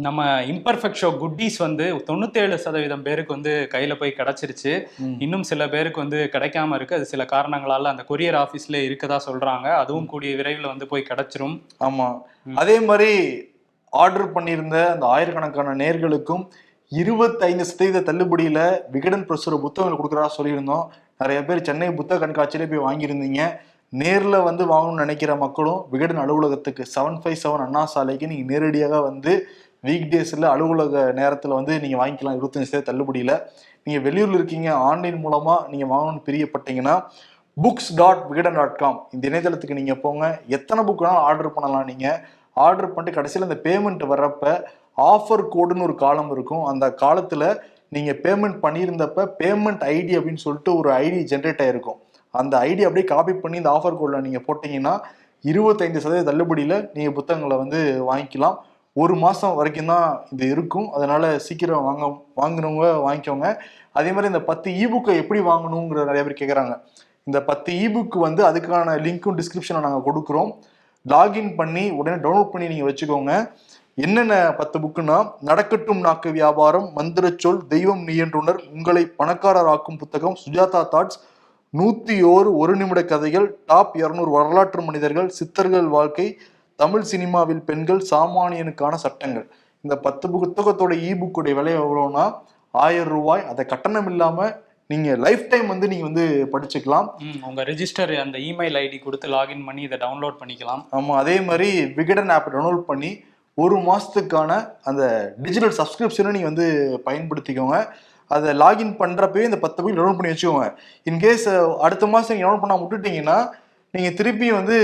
நம்ம imperfect show குட்டீஸ் வந்து தொண்ணூத்தேழு சதவீதம் பேருக்கு வந்து கையில போய் கிடைச்சிருச்சு. இன்னும் சில பேருக்கு வந்து கிடைக்காம இருக்கு. அது சில காரணங்களால அந்த கொரியர் ஆபீஸ்ல இருக்கதா சொல்றாங்க. அதுவும் கூடிய விரைவில் வந்து போய் கிடைச்சிரும். ஆமா. அதே மாதிரி ஆர்டர் பண்ணியிருந்த அந்த ஆயிரக்கணக்கான நேர்களுக்கும் இருபத்தைந்து சதவீத தள்ளுபடியில விகடன் பிரசுர புத்தகங்கள் கொடுக்குறதா சொல்லியிருந்தோம். நிறைய பேர் சென்னை புத்தக கண்காட்சியிலே போய் வாங்கியிருந்தீங்க. நேர்ல வந்து வாங்கணும்னு நினைக்கிற மக்களும் விகடன் அலுவலகத்துக்கு செவன் ஃபைவ் செவன் அண்ணா சாலைக்கு நீங்க நேரடியாக வந்து வீக் டேஸில் அலுவலக நேரத்தில் வந்து நீங்கள் வாங்கிக்கலாம் இருபத்தஞ்சு சதவீத தள்ளுபடியில். நீங்கள் வெளியூரில் இருக்கீங்க ஆன்லைன் மூலமாக நீங்கள் வாங்கணும்னு பிரியப்பட்டீங்கன்னா books dot Vikatan dot com இந்த இணையதளத்துக்கு நீங்கள் போங்க. எத்தனை புக் வேணாலும் ஆர்டர் பண்ணலாம் நீங்கள் ஆர்டர் பண்ணிட்டு கடைசியில் அந்த பேமெண்ட் வர்றப்ப ஆஃபர் கோடுன்னு ஒரு காலம் இருக்கும். அந்த காலத்தில் நீங்கள் பேமெண்ட் பண்ணியிருந்தப்ப பேமெண்ட் ஐடி அப்படின்னு சொல்லிட்டு ஒரு ஐடி ஜென்ரேட் ஆகிருக்கும் அந்த ஐடி அப்படியே காப்பி பண்ணி இந்த ஆஃபர் கோடில் நீங்கள் போட்டிங்கன்னா இருபத்தைந்து சதவீத தள்ளுபடியில் நீங்கள் புத்தகங்களை வந்து வாங்கிக்கலாம். ஒரு மாதம் வரைக்கும் தான் இது இருக்கும். அதனால சீக்கிரம் வாங்க வாங்கினவங்க வாங்கிக்கோங்க. அதே மாதிரி இந்த பத்து இபுக்கை எப்படி வாங்கணுங்கிற நிறைய பேர் கேட்குறாங்க இந்த பத்து இபுக் வந்து அதுக்கான லிங்க்கும் டிஸ்கிரிப்ஷனில் நாங்கள் கொடுக்குறோம். லாகின் பண்ணி உடனே டவுன்லோட் பண்ணி நீங்கள் வச்சுக்கோங்க. என்னென்ன பத்து புக்குன்னா நடக்கட்டும் நாக்கு வியாபாரம் மந்திரச்சொல் தெய்வம் நீயன்றுணர் உங்களை பணக்காரராக்கும் புத்தகம் சுஜாதா தாட்ஸ் நூத்தி ஓரு ஒரு நிமிட கதைகள் டாப் இருநூறு வரலாற்று மனிதர்கள் சித்தர்கள் வாழ்க்கை தமிழ் சினிமாவில் பெண்கள் சாமானியனுக்கான சட்டங்கள். இந்த பத்து புத்தகத்தோட இ புக்குடைய விலை எவ்வளோன்னா ஆயிரம் ரூபாய். அதை கட்டணம் இல்லாம நீங்க லைஃப் டைம் வந்து நீங்க வந்து படிச்சுக்கலாம். உங்க ரெஜிஸ்டர் அந்த இமெயில் ஐடி கொடுத்து லாகின் பண்ணி இதை டவுன்லோட் பண்ணிக்கலாம். ஆமா அதே மாதிரி விகடன் ஆப் டவுன்லோட் பண்ணி ஒரு மாசத்துக்கான அந்த டிஜிட்டல் சப்ஸ்கிரிப்ஷனை நீங்க வந்து பயன்படுத்திக்கோங்க. அதை லாகின் பண்றப்பவே இந்த பத்து போய் டவுன்லோட் பண்ணி வச்சுக்கோங்க. இன்கேஸ் அடுத்த மாசம் நீங்க டவுன்லோட் பண்ணாம விட்டுட்டீங்கன்னா நீங்க திருப்பி வந்து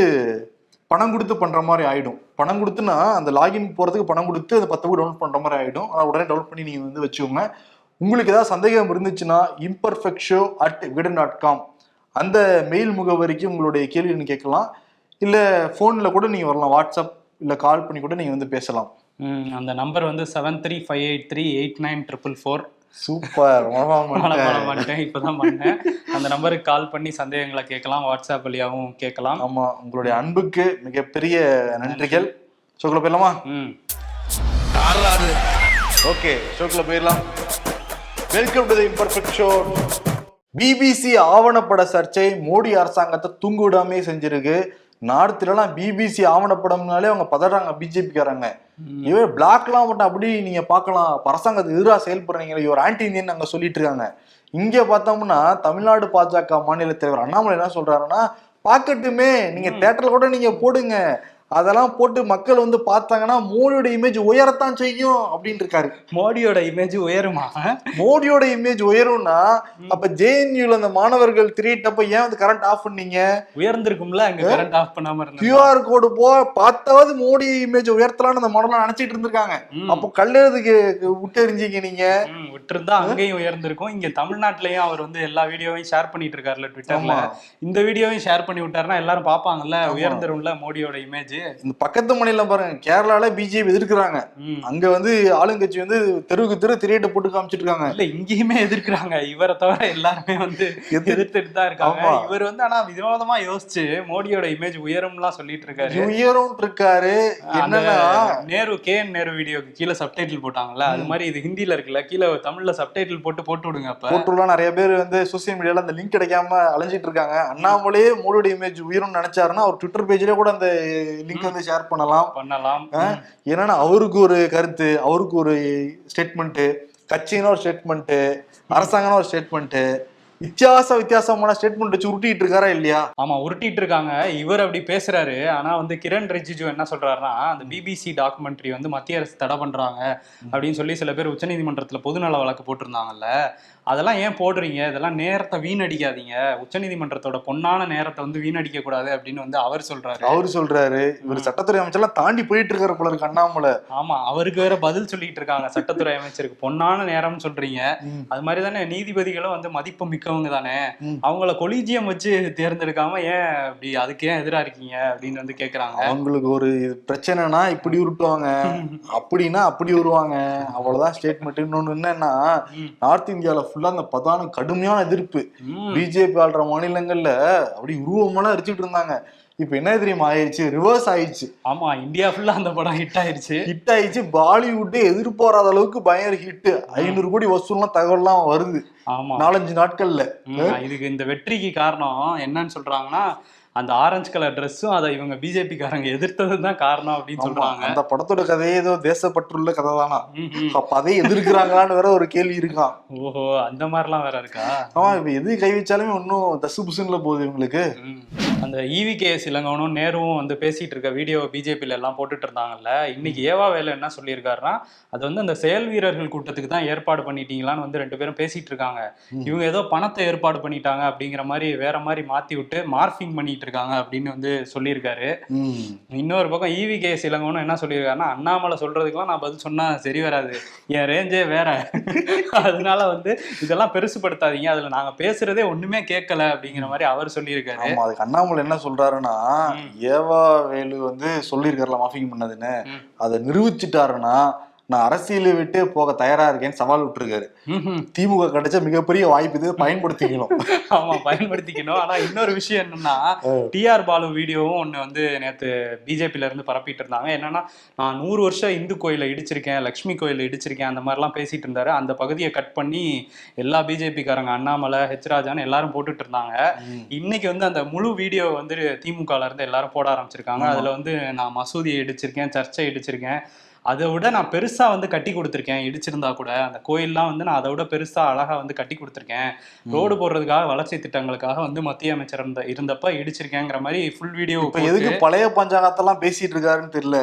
பணம் கொடுத்து பண்ற மாதிரி ஆயிடும். பணம் கொடுத்துனா அந்த லாகின் போறதுக்கு பணம் கொடுத்து அந்த பத்து டவுன்லோட் பண்ற மாதிரி ஆயிடும். ஆனால் உடனே டவுன்லோட் பண்ணி நீங்க வந்து வச்சுக்கோங்க. உங்களுக்கு ஏதாவது சந்தேகம் இருந்துச்சுன்னா imperfect show at Vikatan dot com அந்த மெயில் முகவரிக்கு உங்களுடைய கேள்வின்னு கேட்கலாம். இல்லை ஃபோனில் கூட நீங்கள் வரலாம். வாட்ஸ்அப் இல்லை கால் பண்ணி கூட நீங்கள் வந்து பேசலாம். அந்த நம்பர் வந்து seven three five eight three eight nine triple four super. இப்பதான் பண்ணேன் அந்த நம்பருக்கு கால் பண்ணி சந்தேகங்களை கேட்கலாம். வாட்ஸ்அப் வழியாகவும் கேட்கலாம். ஆமா உங்களுடைய அன்புக்கு மிகப்பெரிய நன்றிகள். ஷோக்குள்ள போயிடலாமா? ம். ஓகே ஷோக்குள்ள போயிடலாம். Welcome to the imperfect show BBC ஆவணப்பட சர்ச்சை மோடி அரசாங்கத்தை தூங்க விடாமே செஞ்சிருக்கு. நார்த்துலலாம் பிபிசி ஆவணப்படம்னாலே அவங்க பதறாங்க பிஜேபிக்காரங்க இவர் பிளாக்லாம் மட்டும் அப்படி நீங்க பார்க்கலாம் அரசாங்கத்துக்கு எதிராக செயல்படுறீங்க இவர் ஆன்டி இந்தியன் அங்க சொல்லிட்டு இருக்காங்க இங்க பார்த்தோம்னா தமிழ்நாடு பாஜக மாநில தலைவர் அண்ணாமலை என்ன சொல்றாருன்னா பார்க்கட்டுமே நீங்க தேட்டர்ல கூட நீங்க போடுங்க. அதெல்லாம் போட்டு மக்கள் வந்து பார்த்தாங்கன்னா மோடியோட இமேஜ் உயரத்தான் செய்யும் அப்படின்னு இருக்காரு. மோடியோட இமேஜ் உயருமா? மோடியோட இமேஜ் உயரும்னா அப்ப ஜேஎன்யூல அந்த மாணவர்கள் திரியிட்டப்ப ஏன் வந்து கரண்ட் ஆஃப் பண்ணீங்க? உயர்ந்திருக்கும்ல அங்க கரண்ட் ஆஃப் பண்ணாம கியூஆர் கோடு போ பார்த்தாவது மோடி இமேஜ் உயர்த்தலாம்னு அந்த மாணவர்கள் நினைச்சிட்டு இருந்திருக்காங்க. அப்போ கல்லெழுதுக்கு விட்டு எறிஞ்சீங்க நீங்க. விட்டிருந்தா அங்கேயும் உயர்ந்திருக்கும். இங்க தமிழ்நாட்டுலயும் அவர் வந்து எல்லா வீடியோவையும் ஷேர் பண்ணிட்டு இருக்காருல்ல ட்விட்டர்ல. இந்த வீடியோவையும் ஷேர் பண்ணி விட்டாருன்னா எல்லாரும் பாப்பாங்கல்ல உயர்ந்துரும்ல மோடியோட இமேஜ் இந்த பக்கத்து மாநிலம் பாருங்க கேரளால பிஜேபி எதிர்க்கிறாங்க. அங்க வந்து ஆளுங்கட்சி வந்து தெருவுக்கு தெரு திரையிட்ட போட்டு காமிச்சிட்டு இருக்காங்க இல்ல இங்கேயுமே எதிர்க்கிறாங்க. இவரை தவிர எல்லாருமே வந்து எதிர்- எதிர்த்துட்டு தான் இருக்காங்க. இவர் வந்து ஆனா வினோதமா யோசிச்சு மோடியோட இமேஜ் உயரும்லாம் சொல்லிட்டு இருக்காரு உயரும் இருக்காரு என்னன்னா நேரு கே நேரு வீடியோக்கு கீழே சப்டைட்டில் போட்டாங்கல்ல அது மாதிரி இது ஹிந்தில இருக்குல்ல கீழே தமிழ்ல சப்டைட்டில் போட்டு போட்டு விடுங்க அப்ப. போட்டுலாம் நிறைய பேர் வந்து சோசியல் மீடியால அந்த லிங்க் கிடைக்காம அலைஞ்சிட்டு இருக்காங்க அண்ணாமலே மோடியோட இமேஜ் உயரும்னு நினைச்சாருன்னா அவர் ட்விட்டர் பேஜ்லயே கூட அந்த லிங்க் வந்து ஷேர் பண்ணலாம். பண்ணலாம். ஏன்னா அவருக்கு ஒரு கருத்து அவருக்கு ஒரு ஸ்டேட்மெண்ட் கட்சியின ஒரு ஸ்டேட்மெண்ட் அரசாங்கம்னு ஒரு ஸ்டேட்மெண்ட் வித்தியாச வித்தியாசமான ஸ்டேட்மெண்ட் வச்சு உருட்டிட்டு இருக்காரா இல்லையா? ஆமா உருட்டிட்டு இருக்காங்க இவர் அப்படி பேசுறாரு. ஆனா வந்து கிரண் ரிஜிஜு என்ன சொல்றாருன்னா அந்த பிபிசி டாக்குமெண்ட்ரி வந்து மத்திய அரசு தடை பண்றாங்க அப்படின்னு சொல்லி சில பேர் உச்சநீதிமன்றத்துல பொதுநல வழக்கு போட்டிருந்தாங்கல்ல. அதெல்லாம் ஏன் போடுறீங்க? இதெல்லாம் நேரத்தை வீணடிக்காதீங்க. உச்சநீதிமன்றத்தோட பொன்னான நேரத்தை வந்து வீணடிக்க கூடாது அப்படின்னு வந்து அவர் சொல்றாரு. அவரு சொல்றாரு. இவர் சட்டத்துறை அமைச்சர்லாம் தாண்டி போயிட்டு இருக்காரு போல இருக்கு அண்ணாமலை. ஆமா அவருக்கு வேற பதில் சொல்லிட்டு இருக்காங்க சட்டத்துறை அமைச்சருக்கு. பொன்னான நேரம்னு சொல்றீங்க. அது மாதிரி தானே நீதிபதிகளும் வந்து மதிப்பு மிக்கவங்க தானே. அவங்கள கொலிஜியம் வச்சு தேர்ந்தெடுக்காம ஏன் அப்படி அதுக்கு ஏன் எதிரா இருக்கீங்க அப்படின்னு வந்து கேக்குறாங்க. அவங்களுக்கு ஒரு பிரச்சனைனா இப்படி உருட்டுவாங்க. அப்படின்னா அப்படி வருவாங்க அவ்வளவுதான் ஸ்டேட்மெண்ட் இன்னொன்னு என்னன்னா. நார்த் இந்தியால ஃபுல்லா அந்த பதானம் கடுமையான எதிர்ப்பு. பிஜேபி ஆள்ற மாநிலங்கள்ல அப்படி உருவமெல்லாம் அரிச்சுட்டு இருந்தாங்க. இப்ப என்ன தெரியுமா ஆயிடுச்சு? ரிவர்ஸ் ஆயிடுச்சு. ஆமா இந்தியா ஃபுல்லா அந்த படம் ஹிட் ஆயிருச்சு ஹிட் ஆயிடுச்சு. பாலிவுட்டே எதிர்பாராத அளவுக்கு பயங்கர ஹிட் ஐநூறு கோடி வசூல்லாம் தகவல்லாம் வருது. ஆமா. நாலஞ்சு நாட்கள்ல. இதுக்கு இந்த வெற்றிக்கு காரணம் என்னன்னு சொல்றாங்கன்னா அந்த ஆரஞ்சு கலர் ட்ரெஸ்ஸும் அதை இவங்க பிஜேபி காரங்க எதிர்த்தது தான் காரணம் அப்படின்னு சொல்றாங்க. அந்த படத்தோட கதையே ஏதோ தேசப்பற்றுள்ள கதை தானா. அப்ப அதை எதிர்க்கிறாங்களான்னு வேற ஒரு கேள்வி இருக்கான் ஓஹோ அந்த மாதிரிலாம் வேற இருக்கா? ஆமா இப்ப எது கை வச்சாலுமே ஒன்னும் தசு புசுன்ல போகுது இவங்களுக்கு. அந்த E இவிகேஎஸ் இளங்கவனும் நேருவும் வந்து பேசிட்டு இருக்க வீடியோ பிஜேபியில எல்லாம் போட்டுட்டு இருந்தாங்கல்ல இன்னைக்கு ஏவா வேலை என்ன சொல்லியிருக்காருன்னா அது வந்து அந்த செயல் வீரர்கள் கூட்டத்துக்கு தான் ஏற்பாடு பண்ணிட்டீங்களான்னு வந்து ரெண்டு பேரும் பேசிட்டு இருக்காங்க. இவங்க ஏதோ பணத்தை ஏற்பாடு பண்ணிட்டாங்க அப்படிங்கிற மாதிரி வேற மாதிரி மாத்தி விட்டு மார்பிங் பண்ணிட்டு இருக்காங்க அப்படின்னு வந்து சொல்லியிருக்காரு. இன்னொரு பக்கம் ஈவி கேஎஸ் இளங்கவனும் என்ன சொல்லியிருக்காருன்னா அண்ணாமலை சொல்றதுக்கெல்லாம் நான் பதில் சொன்னா சரி வராது என் ரேஞ்சே வேற அதனால வந்து இதெல்லாம் பெருசுப்படுத்தாதீங்க அதுல நாங்க பேசுறதே ஒண்ணுமே கேட்கல அப்படிங்கிற மாதிரி அவர் சொல்லியிருக்காரு அதுக்கு அண்ணாமலை என்ன சொல்றாருன்னா. ஏவா வேலு வந்து சொல்லியிருக்காருல மாஃபிங் பண்ணதுன்னு. அதை நிரூபிச்சிட்டாருன்னா நான் அரசியலை விட்டு போக தயாரா இருக்கேன்னு சவால் விட்டுருக்காரு. திமுக கிடைச்ச மிகப்பெரிய வாய்ப்பு இது. பயன்படுத்திக்கணும். ஆமா பயன்படுத்திக்கணும். ஆனா இன்னொரு விஷயம் என்னன்னா டிஆர் பாலு வீடியோவும் ஒண்ணு வந்து நேத்து பிஜேபில இருந்து பரப்பிட்டு இருந்தாங்க. என்னன்னா நான் நூறு வருஷம் இந்து கோயிலை இடிச்சிருக்கேன் லக்ஷ்மி கோயிலை இடிச்சிருக்கேன் அந்த மாதிரிலாம் பேசிட்டு இருந்தாரு. அந்த பகுதியை கட் பண்ணி எல்லா பிஜேபி காரங்க அண்ணாமலை ஹெச் ராஜான்னு எல்லாரும் போட்டுட்டு இருந்தாங்க. இன்னைக்கு வந்து அந்த முழு வீடியோ வந்து திமுகல இருந்து எல்லாரும் போட ஆரம்பிச்சிருக்காங்க. அதுல வந்து நான் மசூதியை இடிச்சிருக்கேன் சர்ச்சை இடிச்சிருக்கேன். அதை விட நான் பெருசா வந்து கட்டி கொடுத்துருக்கேன். இடிச்சிருந்தா கூட அந்த கோயில்லாம் வந்து நான் அதை விட பெருசா அழகா வந்து கட்டி கொடுத்துருக்கேன். ரோடு போடுறதுக்காக வளர்ச்சி திட்டங்களுக்காக வந்து மத்திய அமைச்சர் இருந்த இருந்தப்ப இடிச்சிருக்கேங்கிற மாதிரி ஃபுல் வீடியோ இப்ப எதுக்கு பழைய பஞ்சாங்கத்தெல்லாம் பேசிட்டு இருக்காருன்னு தெரியல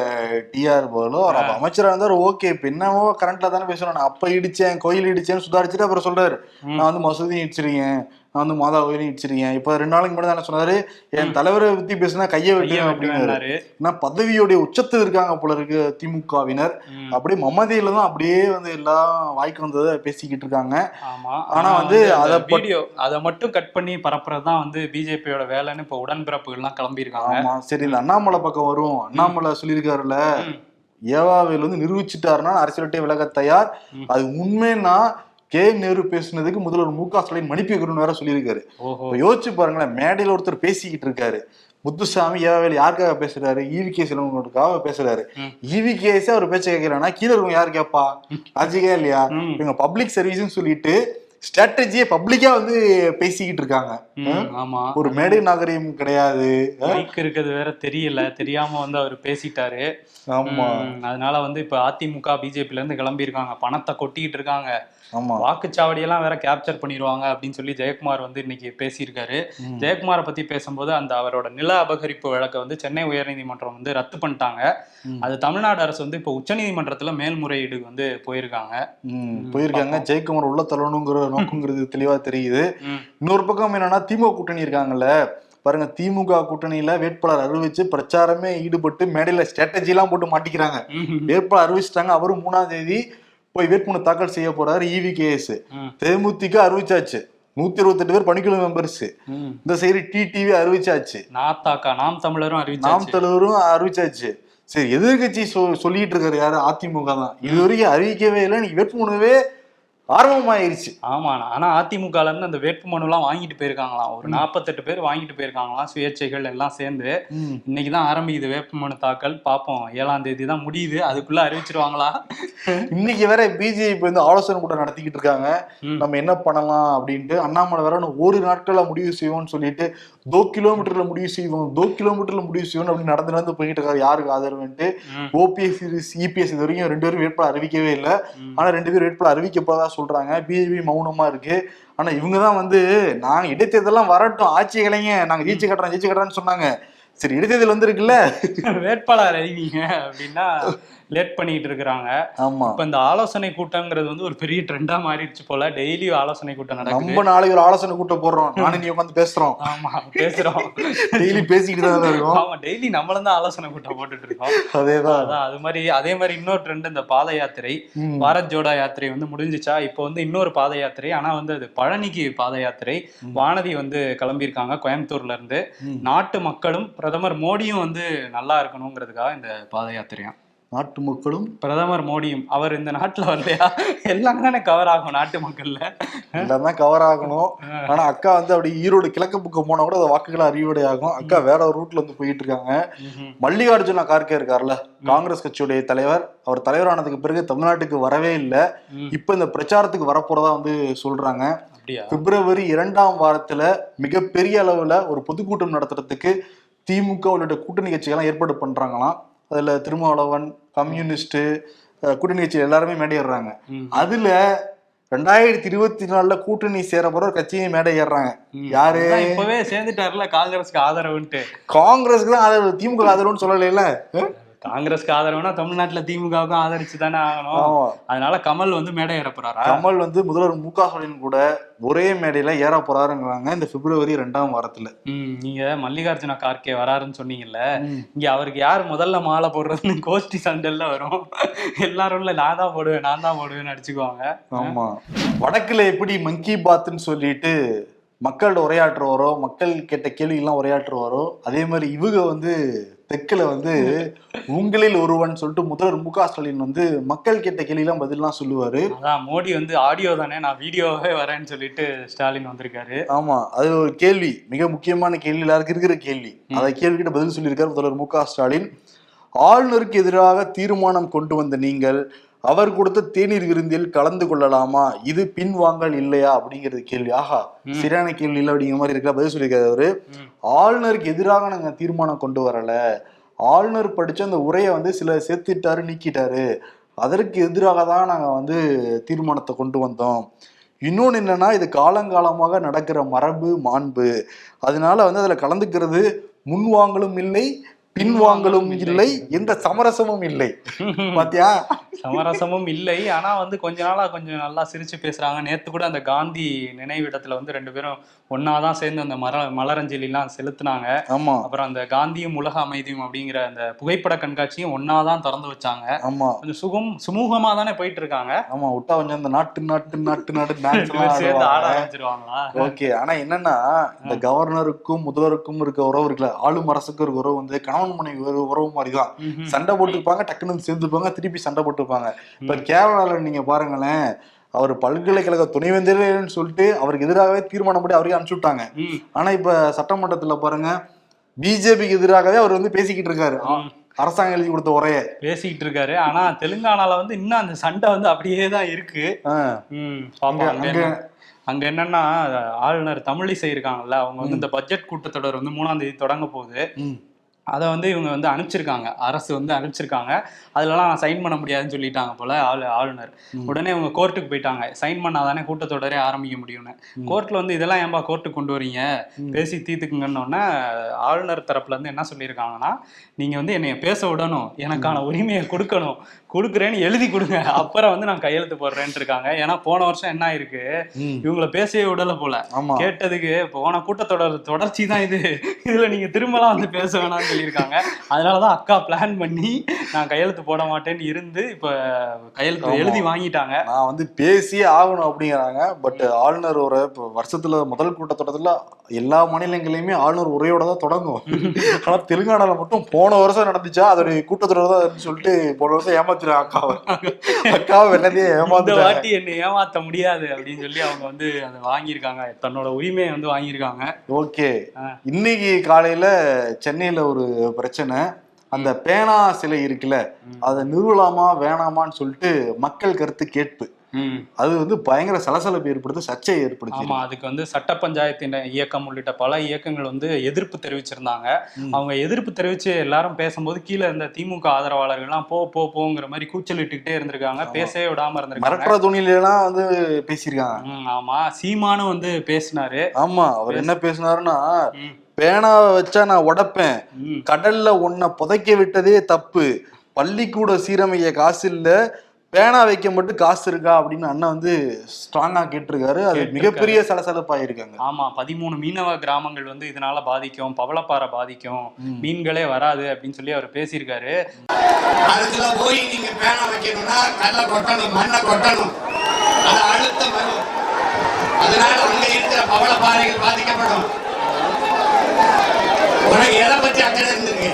டிஆர் போலோ? அவர் அப்ப அமைச்சரா இருந்தாரு ஓகே இப்ப என்னவோ கரண்ட்ல தானே பேசணும். நான் அப்ப இடிச்சேன் கோயில் இடிச்சேன்னு சுதாரிச்சுட்டு அப்புறம் சொல்றாரு. நான் வந்து மசூதி இடிச்சிருக்கேன். நான் வந்து மாதா கோயிலையும் இடிச்சிருக்கேன். இப்ப ரெண்டு நாளைக்கு முன்னாடி தானே சொன்னாரு? என் தலைவரை பத்தி பேசினா கையை வெட்டுவேன் அப்படின்னாரு. ஏன்னா பதவியோடைய உச்சத்தில் இருக்காங்க போல இருக்கு திமுகவினர். அப்படியே மமதியில தான் அப்படியே வந்து எல்லாம் வாய்க்கு வந்ததை பேசிக்கிட்டு இருக்காங்க. ஆனா வந்து அத வீடியோ அதை மட்டும் கட் பண்ணி பரப்புறது தான் வந்து பிஜேபியோட வேலைன்னு இப்ப உடன்பிறப்புகள்லாம் கிளம்பி இருக்காங்க ஆமா. சரி இந்த அண்ணாமலை பக்கம் வரும் அண்ணாமலை சொல்லியிருக்காருல்ல. ஏவாவேல் வந்து நிரூபிச்சுட்டாருன்னா அரசியல்ட்டே விலக தயார். அது உண்மைன்னா கே நேரு பேசுனதுக்கு முதல்வர் மு க ஸ்டாலின் மன்னிப்பு கேட்கணும்னு வேற சொல்லியிருக்காரு. யோசிச்சு பாருங்களேன் மேடையில ஒருத்தர் பேசிக்கிட்டு இருக்காரு. முத்துசாமி ஏவாவேல் யாருக்காக பேசுறாரு? ஈவி கே சிலவங்களுக்காக பேசுறாரு. ஈவி கேஸே அவர் பேச்ச கேட்கிறானா கீழே இருக்கவங்க யாரு கேப்பா லாஜிக்கா இல்லையா. இவங்க பப்ளிக் சர்வீஸ்னு சொல்லிட்டு ஸ்ட்ராட்டஜியை பப்ளிக்கா வந்து பேசிக்கிட்டு இருக்காங்க. ஆமா. ஒரு மேடை நாகரிகம் கிடையாது. இருக்கிறது வேற தெரியல. தெரியாம வந்து அவர் பேசிட்டாரு. ஆமா. அதனால வந்து இப்ப அதிமுக பிஜேபில இருந்து கிளம்பி இருக்காங்க பணத்தை கொட்டிக்கிட்டு இருக்காங்க. வாக்குச்சாவடியெல்லாம் வேற கேப்சர் பண்ணிடுவாங்க அப்படின்னு சொல்லி ஜெயக்குமார் வந்து இன்னைக்கு பேசியிருக்காரு. ஜெயக்குமாரை பத்தி பேசும்போது அந்த அவரோட நில அபகரிப்பு வழக்கை வந்து சென்னை உயர்நீதிமன்றம் வந்து ரத்து பண்ணிட்டாங்க. அது தமிழ்நாடு அரசு வந்து இப்போ உச்சநீதிமன்றத்துல மேல்முறையீடு வந்து போயிருக்காங்க. ம், போயிருக்காங்க. ஜெயக்குமார் உள்ள தள்ளணுங்கிற நோக்கங்கிறது தெளிவா தெரியுது. இன்னொரு பக்கம் என்னன்னா திமுக கூட்டணி இருக்காங்கல்ல. பாருங்க திமுக கூட்டணியில வேட்பாளர் அறிவிச்சு பிரச்சாரமே ஈடுபட்டு மேடையில ஸ்ட்ராட்டஜி எல்லாம் போட்டு மாட்டிக்கிறாங்க. வேட்பாளர் அறிவிச்சிட்டாங்க. அவரும் மூணாம் தேதி போய் வேட்புமனு தாக்கல் செய்ய போறாரு E இவி கேஎஸ் ம், தேமுதிக அறிவிச்சாச்சு. நூத்தி இருபத்தெட்டு பேர் பணிக்குழு மெம்பர்ஸ். இந்த சைடு டிடிவி அறிவிச்சாச்சு. நாத்தாக்கா நாம் தமிழரும் நாம் தலைவரும் அறிவிச்சாச்சு. சரி எதிர்கட்சி சொல்லிட்டு இருக்காரு யாரு? அதிமுக தான். இது வரைக்கும் அறிவிக்கவே இல்லை நீங்க வேட்புமனுவே ஆரம்பமாயிருச்சு ஆமா ஆனா அதிமுகல இருந்து அந்த வேட்புமனு எல்லாம் வாங்கிட்டு போயிருக்காங்களாம் ஒரு நாற்பத்தெட்டு பேர் வாங்கிட்டு போயிருக்காங்களாம் சுயேட்சைகள் எல்லாம் சேர்ந்து இன்னைக்கு தான் ஆரம்பிக்குது வேட்புமனு தாக்கல் பார்ப்போம் ஏழாம் தேதி தான் முடியுது அதுக்குள்ள அறிவிச்சிருவாங்களா இன்னைக்கு வேற பிஜேபி வந்து ஆலோசனை கூட்டம் நடத்திக்கிட்டு இருக்காங்க. நம்ம என்ன பண்ணலாம் அப்படின்ட்டு அண்ணாமலை வேற ஒரு நாட்கள்ல முடிவு செய்வோம்னு சொல்லிட்டு தோ கிலோமீட்டர்ல முடிவு செய்வோம் தோ கிலோமீட்டர்ல முடிவு செய்வோம் அப்படின்னு நடந்து நடந்து போயிட்டு இருக்காரு யாருக்கு ஆதரவுன்ட்டு ஓபிஎஸ் இபிஎஸ் இது வரைக்கும் ரெண்டு பேரும் வேட்பாளர் அறிவிக்கவே இல்லை. ஆனா ரெண்டு பேரும் வேட்பாளர் அறிவிக்கப்போதா சொல்றாங்க. பிஜேபி மௌனமா இருக்கு. ஆனா இவங்க தான் வந்து நாங்க இடைத்தேர்தலாம் வரட்டும். ஆட்சி இளைஞ நாங்க ஜெயிச்சு கட்டுறோம் ஜெயிச்சு கட்டுறோம்னு சொன்னாங்க. சரி இடைத்தேர்தல் வந்திருக்குல்ல? வேட்பாளர் அறிவிங்க அப்படின்னா லேட் பண்ணிட்டு இருக்கிறாங்க. ஆமா. இப்ப இந்த ஆலோசனை கூட்டங்கிறது வந்து ஒரு பெரிய ட்ரெண்டா மாறிடுச்சு போல. டெய்லி ஆலோசனை கூட்டம் நடக்குது. நம்ம நாளைக்கு ஒரு ஆலோசனை கூட்டம் போடுறோம். நானும் நீ உட்காந்து பேசுறோம். ஆமா பேசுறோம். டெய்லி பேசிக்கிட்டு தான் இருக்கோம். ஆமா டெய்லி நம்மளும் தான் ஆலோசனை கூட்டம் போட்டுட்டு இருக்கோம். அதேதான். அதான் அது மாதிரி அதே மாதிரி இன்னொரு ட்ரெண்ட் இந்த பாத யாத்திரை. பாரத் ஜோடா யாத்திரை வந்து முடிஞ்சுச்சா? இப்போ வந்து இன்னொரு பாத யாத்திரை. ஆனா வந்து அது பழனிக்கு பாத யாத்திரை. வானதி வந்து கிளம்பியிருக்காங்க கோயம்புத்தூர்ல இருந்து. நாட்டு மக்களும் பிரதமர் மோடியும் வந்து நல்லா இருக்கணுங்கிறதுக்காக இந்த பாத யாத்திரையா? நாட்டு மக்களும் பிரதமர் மோடியும் அவர் இந்த நாட்டுல வரலையா? எல்லாம் தானே கவர் ஆகும் நாட்டு மக்கள்ல எல்லாமே கவர் ஆகணும். ஆனா அக்கா வந்து அப்படி ஈரோடு கிழக்கு பக்கம் போனா கூட அந்த வாக்குகள் அறிவுடை ஆகும். அக்கா வேற ஒரு ரூட்ல வந்து போயிட்டு இருக்காங்க. மல்லிகார்ஜுன கார்கே இருக்கார்ல காங்கிரஸ் கட்சியுடைய தலைவர். அவர் தலைவரானதுக்கு பிறகு தமிழ்நாட்டுக்கு வரவே இல்லை. இப்ப இந்த பிரச்சாரத்துக்கு வரப்போறதா வந்து சொல்றாங்க. அப்படியா? பிப்ரவரி இரண்டாம் வாரத்துல மிகப்பெரிய அளவுல ஒரு பொதுக்கூட்டம் நடத்துறதுக்கு திமுக உள்ளிட்ட கூட்டணி கட்சிகள்லாம் ஏற்பாடு பண்றாங்களாம். அதுல திருமாவளவன் கம்யூனிஸ்ட் அஹ், கூட்டணி கட்சி எல்லாருமே மேடையிடுறாங்க. அதுல ரெண்டாயிரத்தி இருபத்தி நாலுல கூட்டணி சேர போற ஒரு கட்சியை மேடை ஏறுறாங்க ம். யாரு? இப்பவே சேர்ந்துட்டாருல காங்கிரஸ்க்கு ஆதரவுன்ட்டு. காங்கிரஸ்க்கு தான் ஆதரவு திமுக ஆதரவுன்னு சொல்லலைல காங்கிரஸ்க்கு ஆதரவுனா தமிழ்நாட்டுல திமுகவுக்கும் ஆதரிச்சு தானே ஆகணும் அதனால கமல் வந்து மேடை ஏறப்போறாரா கமல் வந்து முதல்வர் மு க ஸ்டாலின் கூட ஒரே மேடையில ஏற போறாருங்கிறாங்க இந்த பிப்ரவரி ரெண்டாம் வாரத்துல. நீங்க மல்லிகார்ஜுன கார்கே வராருன்னு சொன்னீங்கல்ல. இங்க அவருக்கு யார் முதல்ல மாலை போடுறதுன்னு கோஷ்டி சண்டல்ல வரும். எல்லாரும் நான் தான் போடுவேன் நான் தான் போடுவேன்னு அடிச்சுக்குவாங்க. ஆமா. வடக்குல எப்படி மங்கி பாத்துன்னு சொல்லிட்டு மக்களோட உரையாற்றுவாரோ மக்கள் கேட்ட கேள்விகள்லாம் உரையாற்றுவாரோ அதே மாதிரி இவங்க வந்து தெற்குல வந்து உங்களில் ஒருவன் சொல்லிட்டு முதல்வர் மு க ஸ்டாலின் வந்து மக்கள் கேட்ட கேள்விலாம் பதிலாம் சொல்லுவாரு. அதான் மோடி வந்து ஆடியோ தானே நான் வீடியோவே வரேன்னு சொல்லிட்டு ஸ்டாலின் வந்திருக்காரு. ஆமா அது ஒரு கேள்வி மிக முக்கியமான கேள்வி எல்லாருக்கும் இருக்கிற கேள்வி. அதை கேள்விக்கிட்ட பதில் சொல்லியிருக்காரு முதல்வர் மு க ஸ்டாலின். ஆளுநருக்கு எதிராக தீர்மானம் கொண்டு வந்த நீங்கள் அவர் கொடுத்த தேநீர் விருந்தில் கலந்து கொள்ளலாமா? இது பின்வாங்கல் இல்லையா? அப்படிங்கிறது கேள்வி. ஆஹா சரியான கேள்வி இல்லை அப்படிங்கிற மாதிரி இருக்கா பதில் சொல்லியிருக்காரு அவரு. ஆளுநருக்கு எதிராக நாங்க தீர்மானம் கொண்டு வரல. ஆளுநர் படிச்ச அந்த உரையை வந்து சில சேர்த்துட்டாரு நீக்கிட்டாரு. அதற்கு எதிராக தான் நாங்க வந்து தீர்மானத்தை கொண்டு வந்தோம். இன்னொன்று என்னன்னா இது காலங்காலமாக நடக்கிற மரபு மாண்பு. அதனால வந்து அதுல கலந்துக்கிறது முன்வாங்கலும் இல்லை பின்வாங்கலும் இல்லை எந்த சமரசமும் இல்லை. பாத்தியா? சமரசமும் இல்லை. ஆனா வந்து கொஞ்ச நாளா கொஞ்சம் நல்லா சிரிச்சு பேசுறாங்க. நேத்து கூட அந்த காந்தி நினைவிடத்துல வந்து ரெண்டு பேரும் ஒன்னாதான் சேர்ந்து அந்த மர மலரஞ்சலி எல்லாம் செலுத்துனாங்க. ஆமா. அப்புறம் அந்த காந்தியும் உலக அமைதியும் அப்படிங்கிற அந்த புகைப்பட கண்காட்சியும் ஒன்னாதான் திறந்து வச்சாங்க. ஆமா. கொஞ்சம் சுகம் சுமூகமா தானே போயிட்டு இருக்காங்க ஆமா விட்டா கொஞ்சம் இந்த நாட்டு நாட்டு நாட்டு நாட்டு சேர்ந்து ஆட ஆரம்பிச்சிருவாங்களா? ஓகே. ஆனா என்னன்னா இந்த கவர்னருக்கும் முதல்வருக்கும் இருக்க உறவு இருக்குல்ல ஆளும் அரசுக்கு இருக்க உறவு வந்து கணவன் மனைவி உறவு மாதிரிதான். ம்ஹும். சண்டை போட்டுப்பாங்க டக்குன்னு சேர்ந்துப்பாங்க திருப்பி சண்டை போட்டுப்பாங்க இப்ப கேரளால நீங்க பாருங்களேன் அவர் பல்கலைக்கழக துணைவேந்தர்னு சொல்லிட்டு அவருக்கு எதிராகவே தீர்மானம் படி அவரையும் அனுப்பிச்சு விட்டாங்க. ஆனா இப்ப சட்டமன்றத்துல பாருங்க பிஜேபிக்கு எதிராகவே அவர் வந்து பேசிக்கிட்டு இருக்காரு. அரசாங்கம் எழுதி கொடுத்த உரைய. பேசிக்கிட்டு இருக்காரு. ஆனா தெலுங்கானால வந்து இன்னும் அந்த சண்டை வந்து அப்படியே தான் இருக்கு. அங்க- அங்க என்ன- அங்க என்னன்னா ஆளுநர் தமிழிசை இருக்காங்கல்ல அவங்க வந்து இந்த பட்ஜெட் கூட்டத்தொடர் வந்து மூணாம் தேதி தொடங்க போகுது. அதை வந்து இவங்க வந்து அனுப்பிச்சிருக்காங்க. அரசு வந்து அனுப்பிச்சிருக்காங்க. அதுலலாம் சைன் பண்ண முடியாதுன்னு சொல்லிட்டாங்க போல ஆளு ஆளுநர். உடனே இவங்க கோர்ட்டுக்கு போயிட்டாங்க. சைன் பண்ணாதானே கூட்டத்தொடரே ஆரம்பிக்க முடியும்னு. கோர்ட்ல வந்து இதெல்லாம் ஏன்பா கோர்ட்டுக்கு கொண்டு வரீங்க? பேசி தீர்த்துக்குங்கன்னொன்னே ஆளுநர் தரப்புல இருந்து என்ன சொல்லியிருக்காங்கன்னா நீங்க வந்து என்னைய பேச விடணும். எனக்கான உரிமையை கொடுக்கணும். கொடுக்குறேன்னு எழுதி கொடுங்க. அப்புறம் வந்து நான் கையெழுத்து போடுறேன்ட்டு இருக்காங்க. ஏன்னா போன வருஷம் என்ன ஆயிருக்கு. இவங்கள பேசவே விடல போல. கேட்டதுக்கு போன கூட்டத்தொடர் தொடர்ச்சி தான் இது. இதுல நீங்க திரும்பலாம் வந்து பேச வேணாம்னு சொல்லியிருக்காங்க. அதனாலதான் அக்கா பிளான் பண்ணி நான் கையெழுத்து போட மாட்டேன்னு இருந்து இப்ப கையெழுத்து. எழுதி வாங்கிட்டாங்க. நான் வந்து பேசியே ஆகணும் அப்படிங்கிறாங்க. பட் ஆளுநர் ஒரு வருஷத்துல முதல் கூட்டத்தொடர்ல எல்லா மாநிலங்களையுமே ஆளுநர் உரையோட தான் தொடங்கும் ஆனா தெலுங்கானால மட்டும் போன வருஷம் நடந்துச்சா அதோடைய கூட்டத்தொடர் தான் சொல்லிட்டு போன வருஷம் ஏமாத்திடுறாங்க அக்காவை. அக்காவை வெள்ளதையே இந்த ஏமாத்துறாங்க. வாட்டி என்னை ஏமாத்த முடியாது அப்படின்னு சொல்லி அவங்க வந்து அதை வாங்கியிருக்காங்க. தன்னோட உரிமையை வந்து வாங்கியிருக்காங்க. ஓகே. இன்னைக்கு காலையில சென்னையில ஒரு பிரச்சனை. அந்த பேனா சிலை இருக்குல்ல அதை நிறுவலாமா வேணாமான்னு சொல்லிட்டு மக்கள் கருத்து கேட்பு. அது வந்து பயங்கர சலசலப்பு ஏற்படுத்து சர்ச்சையை ஏற்படுத்தி ஆமா அதுக்கு வந்து சட்ட பஞ்சாயத்தின் இயக்கம் உள்ளிட்ட பல இயக்கங்கள் வந்து எதிர்ப்பு தெரிவிச்சிருந்தாங்க. அவங்க எதிர்ப்பு தெரிவிச்சு எல்லாரும் பேசும்போது கீழே இருந்த திமுக ஆதரவாளர்கள்லாம் போ போ போங்கிற மாதிரி கூச்சலிட்டுக்கிட்டே இருந்திருக்காங்க. பேசவே விடாம இருந்திருக்காங்க. மிரட்டுற துணியில எல்லாம் வந்து பேசியிருக்காங்க. ஆமா. சீமானும் வந்து பேசினாரு. ஆமா அவர் என்ன பேசினாருன்னா பேனாவை வச்சா நான் உடைப்பேன். கடல்ல உன்னை புதைக்க விட்டதே தப்பு. பள்ளிக்கூட சீரமைய காசு இல்ல. பேனா வைக்க மட்டும் காசு இருக்கா அப்படின்னு அண்ணன் வந்து ஸ்ட்ராங்கா கேட்டிருக்காரு. அது. மிகப்பெரிய சலசலப்பாயிருக்காங்க. ஆமா பதிமூணு மீனவ கிராமங்கள் வந்து இதனால பாதிக்கும் பவளப்பாறை பாதிக்கும் மீன்களே வராது அப்படின்னு சொல்லி அவர் பேசியிருக்காரு. அதுல போய் நீங்க பேனா வைக்கணும்னா கல்லை கொட்டணும் மண்ணை கொட்டணும். அது அழுத்தம் வரும் அதனால அங்க இருக்கிற பவள பாறைகள் பாதிக்கப்படும். உனக்கு எதை பத்தி அக்கறை இருந்திருக்கு?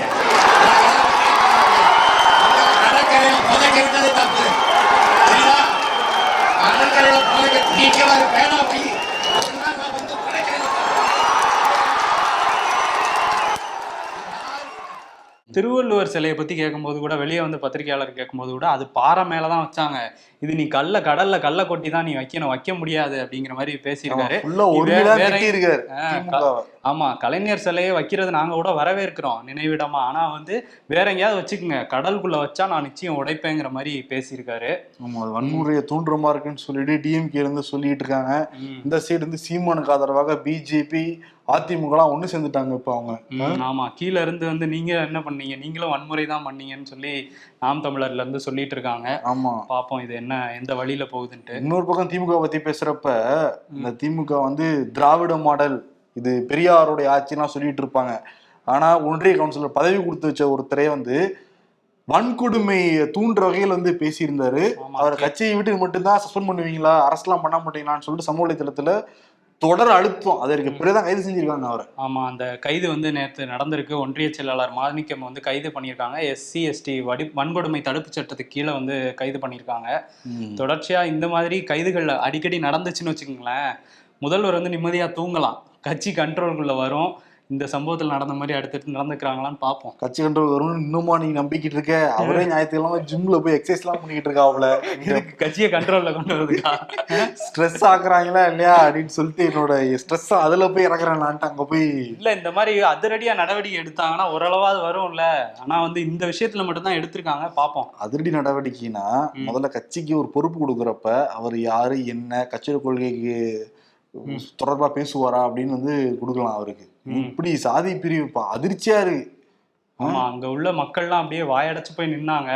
கடற்கரை புதைக்கிறது தப்பு. கடற்கரையில புதைக்க நீங்க ஒரு பேனா வை அதனால நான் வந்து புதைக்கிறது திருவள்ளுவர் சிலையை பத்தி கேட்கும்போது கூட வெளியே வந்து பத்திரிகையாளர் கேட்கும்போது கூட அது பாறை மேலதான் வச்சாங்க. இது நீ கல்ல கடல்ல கல்ல கொட்டி தான் நீ வைக்கணும் வைக்க முடியாது அப்படிங்கிற மாதிரி பேசியிருக்காரு. ஆமா கலைஞர் சிலையை வைக்கிறது நாங்க கூட வரவேற்கிறோம் நினைவிடமா. ஆனா வந்து வேற எங்கேயாவது வச்சுக்கோங்க. கடலுக்குள்ள வச்சா நான் நிச்சயம் உடைப்பேங்கிற மாதிரி பேசியிருக்காரு. ஆமா வன்முறையை தூண்டுறமா இருக்குன்னு சொல்லிட்டு டிஎம்கே இருந்து சொல்லிட்டு இருக்காங்க. இந்த சைடு இருந்து சீமானுக்கு ஆதரவாக பிஜேபி அதிமுக எல்லாம் ஒண்ணு சேர்ந்துட்டாங்க இப்ப அவங்க. ம், ஆமா. கீழ இருந்து வந்து நீங்க என்ன பண்ணீங்க? நீங்களும் வன்முறை தான் பண்ணீங்கன்னு சொல்லி நாம் தமிழர்ல இருந்து சொல்லிட்டு இருக்காங்க. ஆமா. பாப்போம் இது என்ன எந்த வழியில போகுதுன்ட்டு. இன்னொரு பக்கம் திமுக பத்தி பேசுறப்ப இந்த திமுக வந்து திராவிட மாடல் இது பெரியாருடைய ஆட்சிலாம் சொல்லிட்டு இருப்பாங்க. ஆனா ஒன்றிய கவுன்சிலர் பதவி கொடுத்து வச்ச ஒருத்தரே வந்து வன்கொடுமை தூண்டுற வகையில் வந்து பேசியிருந்தாரு. அவர் கட்சியை விட்டு மட்டும்தான் சஸ்பெண்ட் பண்ணுவீங்களா அரசுலாம் பண்ண மாட்டீங்களான்னு சொல்லிட்டு சமூக வலைதளத்துல தொடர் அழுத்தம். அதற்கு பிறகுதான் கைது செஞ்சிருக்காங்க அவரை. ஆமா அந்த கைது வந்து நேற்று நடந்திருக்கு. ஒன்றிய செயலாளர் மாணிக்கம் வந்து கைது பண்ணியிருக்காங்க. எஸ்சி எஸ்டி வடி வன்கொடுமை தடுப்பு சட்டத்துக்கு கீழே வந்து கைது பண்ணியிருக்காங்க. தொடர்ச்சியா இந்த மாதிரி கைதுகள் அடிக்கடி நடந்துச்சுன்னு வச்சுக்கோங்களேன் முதல்வர் வந்து நிம்மதியா தூங்கலாம். கட்சி கண்ட்ரோலுக்குள்ள வரும். இந்த சம்பவத்தில் நடந்த மாதிரி அடுத்தடுத்து நடந்துக்கிறாங்களான்னு பார்ப்போம். கட்சி கண்ட்ரோல் வரும்னு இன்னுமா நீங்க நம்பிக்கிட்டு இருக்க? அவரே ஞாயிற்றுக்கிழமை ஜிம்ல போய் எக்ஸசைஸ் எல்லாம் பண்ணிக்கிட்டு இருக்காப்ல இதுக்கு கட்சியை கண்ட்ரோல்ல கொண்டு வரதுக்கா ஸ்ட்ரெஸ் ஆக்குறாங்களா இல்லையா அப்படின்னு சொல்லிட்டு என்னோட ஸ்ட்ரெஸ் அதுல போய் இறக்குறேன்லான்ட்டு அங்க போய் இல்ல இந்த மாதிரி அதிரடியா நடவடிக்கை எடுத்தாங்கன்னா ஓரளவாவது வரும்ல. ஆனா வந்து இந்த விஷயத்துல மட்டும்தான் எடுத்திருக்காங்க. பார்ப்போம். அதிரடி நடவடிக்கைனா. முதல்ல கட்சிக்கு ஒரு பொறுப்பு கொடுக்குறப்ப அவர் யாரு என்ன கட்சியோட கொள்கைக்கு. தொடர்பா பேசுவாரா அப்படின்னு வந்து கொடுக்கலாம் அவருக்கு. இப்படி சாதி பிரிவு அதிர்ச்சியா இருக்கு. ஆமா அங்க உள்ள மக்கள்லாம் அப்படியே வாயடைச்சு போய் நின்னாங்க.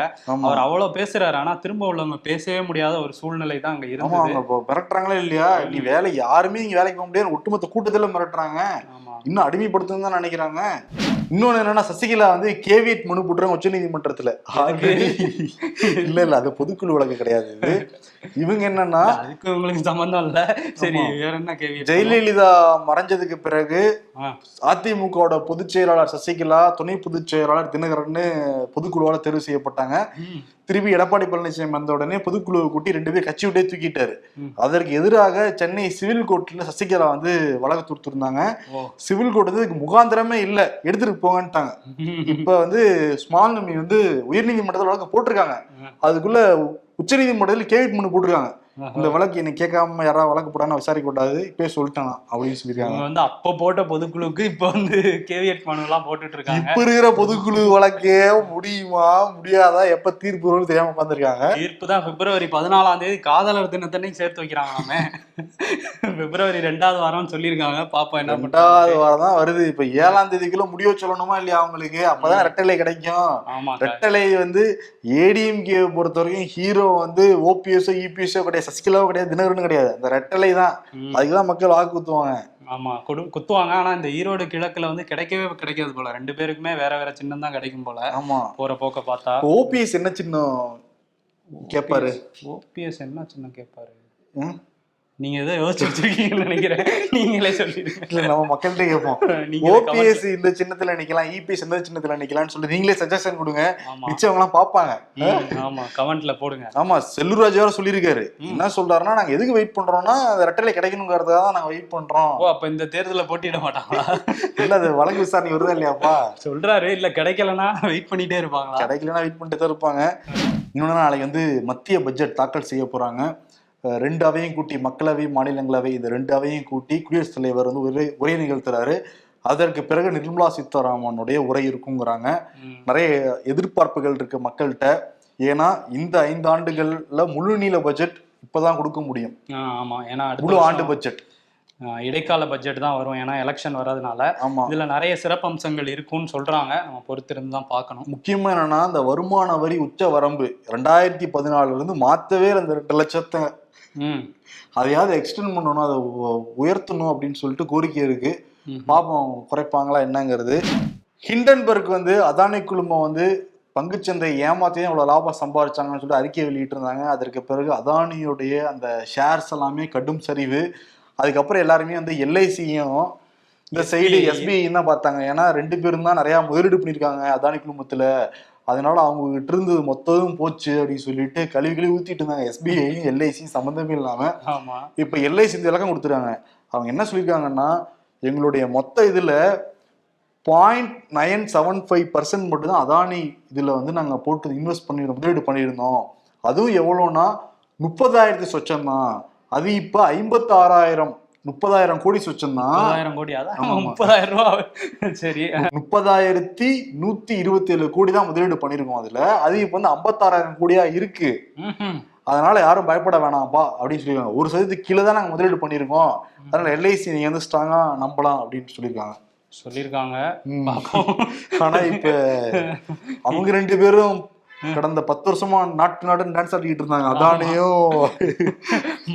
அவர் அவ்வளவு பேசுறாரு ஆனா திரும்ப உள்ளவங்க பேசவே முடியாத ஒரு சூழ்நிலை தான் அங்க இருந்தது. அவங்க மிரட்டுறாங்களா இல்லையா? நீ வேலை யாருமே இங்க வேலைக்கு போக முடியாது ஒட்டுமொத்த கூட்டத்துல மிரட்டுறாங்க. ஆமா. இன்னும் அடிமைப்படுத்தணும் தான் நினைக்கிறாங்க. இன்னொன்னு என்னன்னா சசிகலா வந்து கேவியட் மனு போட்டுறாங்க உச்ச நீதிமன்றத்துல இல்ல இல்ல அது பொதுக்குழு வழக்கு கிடையாது இது. இவங்க என்னன்னா அதுக்கு சம்பந்தம் இல்ல. சரி. வேற என்ன கேள்வி ஜெயலலிதா மறைஞ்சதுக்கு பிறகு. அதிமுகவோட பொதுச் செயலாளர் சசிகலா துணை பொதுச் செயலாளர் தினகரன் பொதுக்குழுவால தேர்வு செய்யப்பட்டாங்க. திருப்பி எடப்பாடி பழனிசாமி வந்த உடனே பொதுக்குழுவை கூட்டி ரெண்டு பேர் கட்சி விட்டே தூக்கிட்டாரு. அதற்கு எதிராக சென்னை சிவில் கோர்ட்ல சசிகலா வந்து வழக்கு தொடுத்திருந்தாங்க சிவில் கோர்ட் வந்து இதுக்கு முகாந்திரமே இல்ல எடுத்துட்டு போங்கன்ட்டாங்க இப்ப வந்து ஸ்மால் நம்பி வந்து உயர்நீதிமன்றத்தில் வழக்கு போட்டிருக்காங்க. அதுக்குள்ள உச்சநீதிமன்றத்தில் கேவிட் மனு போட்டிருக்காங்க. இந்த வழக்கு என்ன கேட்காம யாராவது வழக்கு போடான்னு விசாரிக்க கூடாது இப்பயே சொல்லிட்டானா அப்படின்னு சொல்லியிருக்காங்க. வந்து அப்ப போட்ட பொதுக்குழுக்கு இப்ப வந்து கேவியட் மனு எல்லாம் போட்டுட்டு இருக்காங்க இப்ப இருக்கிற பொதுக்குழு வழக்கே முடியுமா முடியாதா? எப்ப தீர்ப்பு வரும்னு தெரியாம உட்காந்துருக்காங்க. தீர்ப்பு தான் பிப்ரவரி பதினாலாம் தேதி காதலர் தினத்தன்னைக்கு சேர்த்து வைக்கிறாங்களாமே பிப்ரவரி ரெண்டாவது வாரம்னு சொல்லியிருக்காங்க. பாப்போம் என்ன ரெண்டாவது வாரம் தான் வருது. இப்ப ஏழாம் தேதிக்குள்ள முடிவு சொல்லணுமா இல்லையா அவங்களுக்கு? அப்பதான் ரெட்டலை கிடைக்கும். ஆமா ரெட்டலை வந்து ஏடிஎம்கே பொறுத்த வரைக்கும் ஹீரோ வந்து ஓபிஎஸ்ஓ இபிஎஸ்ஓ கிடையாது. சசிகலாவோ கிடையாது தினகரனும் கிடையாது. அந்த ரெட்டலை தான். அதுக்குதான் மக்கள் வாக்கு குத்துவாங்க. ஆமா கொடு குத்துவாங்க. ஆனா இந்த ஈரோடு கிழக்குல வந்து கிடைக்கவே கிடைக்காது போல. ரெண்டு பேருக்குமே வேற வேற சின்னம் தான் கிடைக்கும் போல. ஆமா. போற போக்க பார்த்தா. ஓபிஎஸ் என்ன சின்னம் கேட்பாரு ஓபிஎஸ் என்ன சின்னம் கேட்பாரு? நீங்க ஏதோ யோசிச்சு வச்சிருக்கீங்கன்னு நினைக்கிறேன். நீங்களே சொல்லிடுங்க. இல்ல நம்ம மக்கள்கிட்ட கேட்போம் ஓபிஎஸ் இந்த சின்னத்துல நிக்கலாம் இபிஎஸ் இந்த சின்னத்துல நிக்கலாம்னு சொல்லி நீங்களே சஜஷன் கொடுங்க. மிச்சவங்க எல்லாம் பாப்பாங்க ஆமா. கமெண்ட்ல போடுங்க. ஆமா செல்லூர்ராஜ் வேற சொல்லியிருக்காரு. என்ன சொல்றாருன்னா நாங்க எதுக்கு வெயிட் பண்றோம்னா அந்த ரெட்டலை கிடைக்கணுங்கிறதுக்காக தான் நாங்க வெயிட் பண்றோம். ஓ அப்ப இந்த தேர்தல போட்டியிட மாட்டாங்களா? இல்ல அது வழக்கு விசாரணை வருதா இல்லையாப்பா சொல்றாரு இல்ல கிடைக்கலன்னா வெயிட் பண்ணிட்டே இருப்பாங்களா? கிடைக்கலன்னா வெயிட் பண்ணிட்டு தான் இருப்பாங்க. இன்னொன்னு நாளைக்கு வந்து மத்திய பட்ஜெட் தாக்கல் செய்ய போறாங்க. ரெண்டு அவையும் கூட்டி மக்களவை மாநிலங்களவை இந்த ரெண்டு அவையும் கூட்டி குடியரசுத் தலைவர் வந்து உரை உரை நிகழ்த்துறாரு. அதற்கு பிறகு நிர்மலா சீதாராமனுடைய உரை இருக்குங்கிறாங்க. நிறைய எதிர்பார்ப்புகள் இருக்கு மக்கள்கிட்ட. ஏன்னா இந்த ஐந்து ஆண்டுகள்ல முழு நீள பட்ஜெட் இப்பதான் கொடுக்க முடியும். ஆமா. ஏன்னா முழு ஆண்டு பட்ஜெட். இடைக்கால பட்ஜெட் தான் வரும். ஏன்னா எலெக்ஷன் வர்றதுனால. ஆமா. இதுல நிறைய சிறப்பம்சங்கள் இருக்கும்னு சொல்றாங்க. நம்ம பொறுத்திருந்து தான் பார்க்கணும். முக்கியமா என்னன்னா இந்த வருமான வரி உச்ச வரம்பு ரெண்டாயிரத்தி பதினாலுல இருந்து மாத்தவே இந்த ரெண்டு லட்சத்தை அதையாவது எக்ஸ்டெண்ட் பண்ணணும் அதை உயர்த்தணும் அப்படின்னு சொல்லிட்டு கோரிக்கை இருக்கு. பாப்போம் குறைப்பாங்களா என்னங்கிறது. ஹிண்டன்பர்க் வந்து அதானி குழுமம் வந்து பங்குச்சந்தை ஏமாத்தி இவ்வளவு லாபம் சம்பாதிச்சாங்கன்னு சொல்லிட்டு அறிக்கை வெளியிட்டு இருந்தாங்க அதற்கு பிறகு அதானியுடைய அந்த ஷேர்ஸ் எல்லாமே கடும் சரிவு. அதுக்கப்புறம் எல்லாருமே வந்து எல்ஐசியும் இந்த சைடு. எஸ்பிஐ தான் பார்த்தாங்க. ஏன்னா ரெண்டு பேரும் தான் நிறைய முதலீடு பண்ணியிருக்காங்க அதானி குழுமத்துல. அதனால அவங்க கிட்ட இருந்து மொத்தமும் போச்சு அப்படின்னு சொல்லிட்டு கழுவி கழுவி ஊத்திட்டு இருந்தாங்க. எஸ்பிஐயும் எல்ஐசியும் சம்மந்தமே இல்லாம. இப்ப எல்ஐசி இந்த விளக்கம் கொடுத்துருக்காங்க அவங்க என்ன சொல்லியிருக்காங்கன்னா எங்களுடைய மொத்த இதுல point nine seven five percent மட்டும் தான் அதானி இதுல வந்து நாங்க போட்டு இன்வெஸ்ட் பண்ணிருந்தோம் முதலீடு பண்ணியிருந்தோம். அதுவும் எவ்வளோன்னா முப்பதாயிரத்து சொச்சம் தான் அது இப்ப ஐம்பத்தாறாயிரம். முப்பதாயிரம் கோடி சொச்சம் தான் முப்பதாயிரம் கோடி அதான். முப்பதாயிரம் ரூபா. சரி. முப்பதாயிரத்தி நூத்தி இருபத்தி ஏழு கோடி தான் முதலீடு பண்ணிருக்கோம் அதுல. அது இப்ப வந்து ஐம்பத்தாறாயிரம் கோடியா இருக்கு. அதனால யாரும் பயப்பட வேணாம்ப்பா அப்படின்னு சொல்லியிருக்காங்க. ஒரு சதவீதத்துக்கு கீழே தான் நாங்க முதலீடு பண்ணிருக்கோம் அதனால எல்ஐசி நீங்க வந்து ஸ்ட்ராங்கா நம்பலாம் அப்படின்னு சொல்லியிருக்காங்க. சொல்லியிருக்காங்க. ஆனா இப்ப அவங்க ரெண்டு பேரும் கடந்த பத்து வருஷமா நாட்டு நாடுன்னு டான்ஸ் ஆடிக்கிட்டு இருந்தாங்க. அதானையும்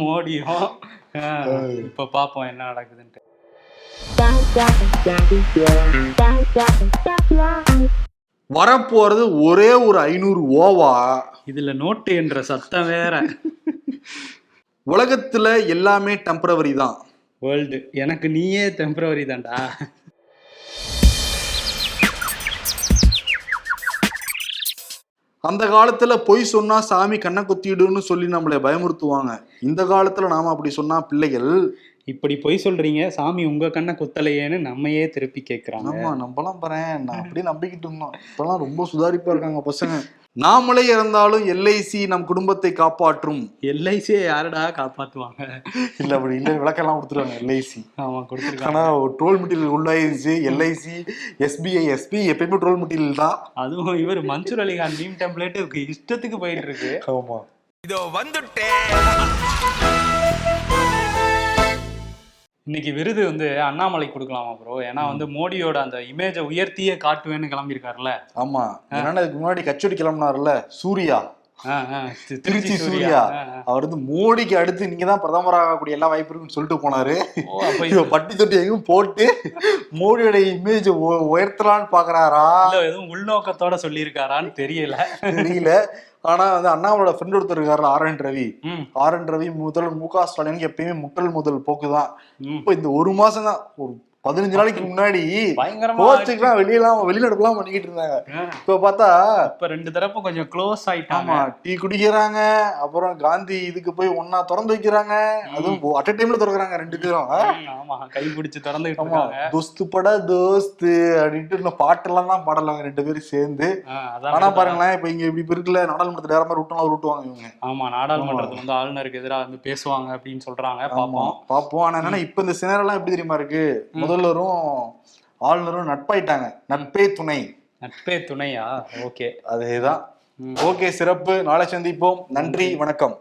மோடியும் இப்ப பாப்போம் என்ன நடக்குதுன்ட்டு. வரப்போறது ஒரே ஒரு ஐநூறு ஓவா. இதுல நோட்டு என்ற சத்தம் வேற. உலகத்துல எல்லாமே டெம்பரவரி தான். வேர்ல்டு எனக்கு நீயே டெம்பரவரி தான்டா. அந்த காலத்துல பொய் சொன்னா சாமி கண்ணை குத்திடுன்னு சொல்லி நம்மளை பயமுறுத்துவாங்க. இந்த காலத்துல நாம அப்படி சொன்னா பிள்ளைகள் இப்படி பொய் சொல்றீங்க சாமி உங்க கண்ணை குத்தலையேன்னு நம்மையே திருப்பி கேக்குறாங்க. ஆமா நம்மலாம் பாறேன் நான் அப்படியே நம்பிக்கிட்டு இருந்தோம். இப்பெல்லாம் ரொம்ப சுதாரிப்பா இருக்காங்க பசங்க. நாமளே இறந்தாலும் எல்ஐசி நம் குடும்பத்தை காப்பாற்றும். எல்ஐசியை யாருடா காப்பாத்துவாங்க? இல்ல அப்படி இல்ல விளக்கெல்லாம் கொடுத்துருவாங்க எல்ஐசி. ஆமா கொடுத்துருக்காங்க. ஆனா ட்ரோல் மெட்டீரியல் உள்ளாயிருச்சு எல்ஐசி எஸ்பிஐ எஸ்பி எப்பயுமே ட்ரோல் மெட்டீரியல் தான். அதுவும் இவர் மன்சூர் அலிகான் மீம் டெம்ப்ளேட் இஷ்டத்துக்கு போயிட்டு இருக்கு. ஆமா. இதோ வந்துட்டேன். இன்னைக்கு விருது வந்து அண்ணாமலை கொடுக்கலாமா ப்ரோ ஏன்னா வந்து மோடியோட அந்த இமேஜை உயர்த்தியே காட்டுவேன்னு கிளம்பியிருக்காருல்ல. ஆமா. என்னன்னா இதுக்கு முன்னாடி கச்சேரி கிளம்பினார்ல சூர்யா. திருச்சி சூர்யா. அவர் வந்து மோடிக்கு அடுத்து நீங்க தான் பிரதமர் ஆகக்கூடிய எல்லா வாய்ப்பு இருக்குன்னு சொல்லிட்டு போனாரு. பட்டி தொட்டி எங்கும் போட்டு மோடியோட இமேஜ் உயர்த்தலான்னு பாக்குறாரா? எதுவும் உள்நோக்கத்தோட சொல்லியிருக்காரான்னு தெரியல. தெரியல. ஆனா வந்து அண்ணாவோட ஃப்ரெண்ட் ஒருத்தர் இருக்காருல R N Ravi. R N Ravi முதல் மு க ஸ்டாலினுக்கு எப்பயுமே முட்டல் முதல் போக்குதான். இப்ப இந்த ஒரு மாசம் தான் ஒரு பதினஞ்சு நாளைக்கு முன்னாடி பயங்கரமா கோச்சுக்கெல்லாம் வெளியெல்லாம் வெளிநடப்புலாம் பண்ணிக்கிட்டு இருந்தாங்க. இப்ப பார்த்தா இப்ப ரெண்டு தரப்பும் கொஞ்சம் க்ளோஸ் ஆயிட்டாங்க. டீ குடிக்கிறாங்க அப்புறம் காந்தி இதுக்கு போய் ஒன்னா திறந்து வைக்கிறாங்க. அதுவும் அட் டைம்ல திறக்கிறாங்க ரெண்டு பேரும். ஆமா கை பிடிச்சு திறந்துகிட்டு ஆமா தோஸ்து பட தோஸ்து அப்படின்ட்டு இன்னும் பாட்டெல்லாம் தான் பாடலாங்க ரெண்டு பேரும் சேர்ந்து. ஆனா. பாருங்களேன் இப்ப இங்க இப்படி இருக்குல்ல நாடாளுமன்றத்துல வேற மாதிரி விட்டோம் விட்டுவாங்க இவங்க. ஆமா நாடாளுமன்றத்துல வந்து ஆளுநருக்கு எதிராக வந்து பேசுவாங்க அப்படின்னு சொல்றாங்க பாப்போம் பாப்போம் ஆனா என்னன்னா இப்ப இந்த சினரெல்லாம் எப்படி தெரியுமா இருக்கு? முதல்வரும் ஆளுநரும் நட்பாயிட்டாங்க. நட்பே துணை. நட்பே துணையா? ஓகே. அதேதான். ஓகே சிறப்பு. நாளை சந்திப்போம். நன்றி வணக்கம்.